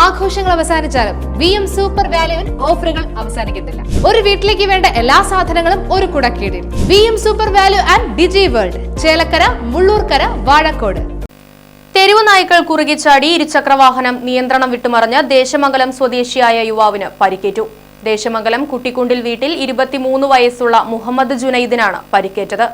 ആഘോഷങ്ങൾ അവസാനിച്ചാലും V M super വാല്യുവിൽ ഓഫറുകൾ അവസാനിക്കുന്നില്ല ഒരു വീട്ടിലേക്ക് വേണ്ട എല്ലാ സാധനങ്ങളും ഒരു കുടക്കീടിൽ. V M super value and digi world Chelakkara Mullurkara Vazhakode. തെരുവ് നായ്ക്കൾ കുറുകി ചാടി ഇരുചക്രവാഹനം നിയന്ത്രണം വിട്ടുമറിഞ്ഞ് ദേശമംഗലം സ്വദേശിയായ യുവാവിന് പരിക്കേറ്റു. ദേശമംഗലം കുട്ടിക്കുണ്ടിൽ വീട്ടിൽ ഇരുപത്തിമൂന്ന് വയസ്സുള്ള മുഹമ്മദ് ജുനൈദിനാണ് പരിക്കേറ്റത്.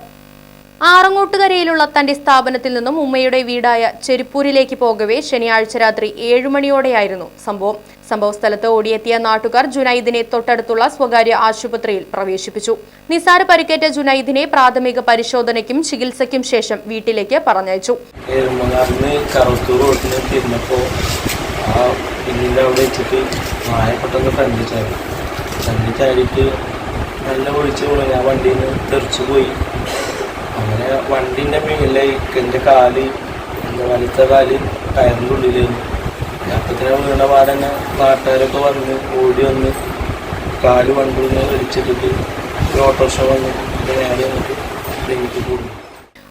ആറങ്ങോട്ടുകരയിലുള്ള തന്റെ സ്ഥാപനത്തിൽ നിന്നും ഉമ്മയുടെ വീടായ ചെരുപ്പൂരിലേക്ക് പോകവേ ശനിയാഴ്ച രാത്രി ഏഴുമണിയോടെയായിരുന്നു സംഭവം. സംഭവ സ്ഥലത്ത് ഓടിയെത്തിയ നാട്ടുകാർ ജുനൈദിനെ തൊട്ടടുത്തുള്ള സ്വകാര്യ ആശുപത്രിയിൽ പ്രവേശിപ്പിച്ചു. നിസാര പരിക്കേറ്റ ജുനൈദിനെ പ്രാഥമിക പരിശോധനയ്ക്കും ചികിത്സയ്ക്കും ശേഷം വീട്ടിലേക്ക് പറഞ്ഞയച്ചു. നല്ല ഒഴിച്ചു ഞാൻ വണ്ടിയിൽ നിന്ന് തെറിച്ചു പോയി അങ്ങനെ വണ്ടിന്റെ മേലെ എന്റെ കാൽ എന്റെ വലത്തെ കാൽ ടയറിന്റെ ഉള്ളിലായിരുന്നു അപ്പത്തിനെ വീണ പാടന്നെ നാട്ടുകാരൊക്കെ വന്ന് ഓടി വന്ന് കാൽ വണ്ടിന്ന് വലിച്ചിട്ടിട്ട് ഓട്ടോറിക്ഷ വന്ന് നേരെ വന്നിട്ട് ഡെങ്കിക്ക് കൂടുന്നു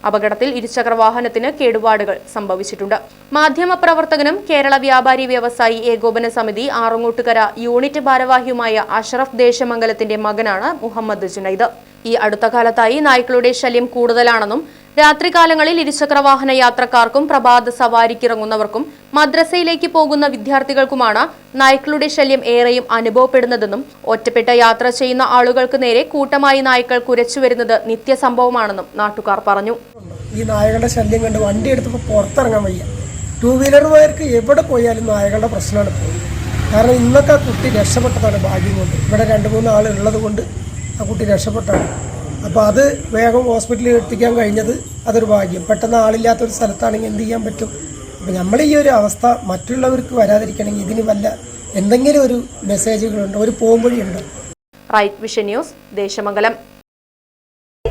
അപകടത്തിൽ ഇരുചക്ര വാഹനത്തിന് കേടുപാടുകൾ സംഭവിച്ചിട്ടുണ്ട്. മാധ്യമപ്രവർത്തകനും കേരള വ്യാപാരി വ്യവസായി ഏകോപന സമിതി ആറങ്ങോട്ടുകര യൂണിറ്റ് ഭാരവാഹിയുമായ അഷറഫ് ദേശമംഗലത്തിന്റെ മകനാണ് മുഹമ്മദ് ജുനൈദ്. ഈ അടുത്ത കാലത്തായി നായ്ക്കളുടെ ശല്യം കൂടുതലാണെന്നും രാത്രികാലങ്ങളിൽ ഇരുചക്ര വാഹന യാത്രക്കാർക്കും പ്രഭാത സവാരിക്കിറങ്ങുന്നവർക്കും മദ്രസയിലേക്ക് പോകുന്ന വിദ്യാർത്ഥികൾക്കുമാണ് നായ്ക്കളുടെ ശല്യം ഏറെയും അനുഭവപ്പെടുന്നതെന്നും ഒറ്റപ്പെട്ട യാത്ര ചെയ്യുന്ന ആളുകൾക്ക് നേരെ കൂട്ടമായി നായ്ക്കൾ കുരച്ചു വരുന്നത് നിത്യസംഭവമാണെന്നും നാട്ടുകാർ പറഞ്ഞു. ഈ നായകളുടെ ശല്യം കണ്ട് വണ്ടി എടുത്തപ്പോൾ പുറത്തിറങ്ങാൻ വയ്യ. ടൂ വീലർമാർക്ക് എവിടെ പോയാലും നായകളുടെ പ്രശ്നമാണ് കാരണം ഇന്നൊക്കെ ആ കുട്ടി രക്ഷപ്പെട്ടതാണ് ഭാഗ്യം കൊണ്ട്. ഇവിടെ രണ്ട് മൂന്ന് ആൾ കൊണ്ട് ആ കുട്ടി രക്ഷപ്പെട്ടാണ്. അപ്പോൾ അത് വേഗം ഹോസ്പിറ്റലിൽ എത്തിക്കാൻ കഴിഞ്ഞത് അതൊരു ഭാഗ്യം. പെട്ടെന്ന് ആളില്ലാത്തൊരു സ്ഥലത്താണെങ്കിൽ എന്ത് ചെയ്യാൻ പറ്റും? അപ്പോൾ നമ്മൾ ഈ ഒരു അവസ്ഥ മറ്റുള്ളവർക്ക് വരാതിരിക്കണമെങ്കിൽ ഇതിന് വല്ല എന്തെങ്കിലും ഒരു മെസ്സേജുകളുണ്ടോ ഒരു പോംവഴിയുണ്ടോ? Right vision news Desamangalam.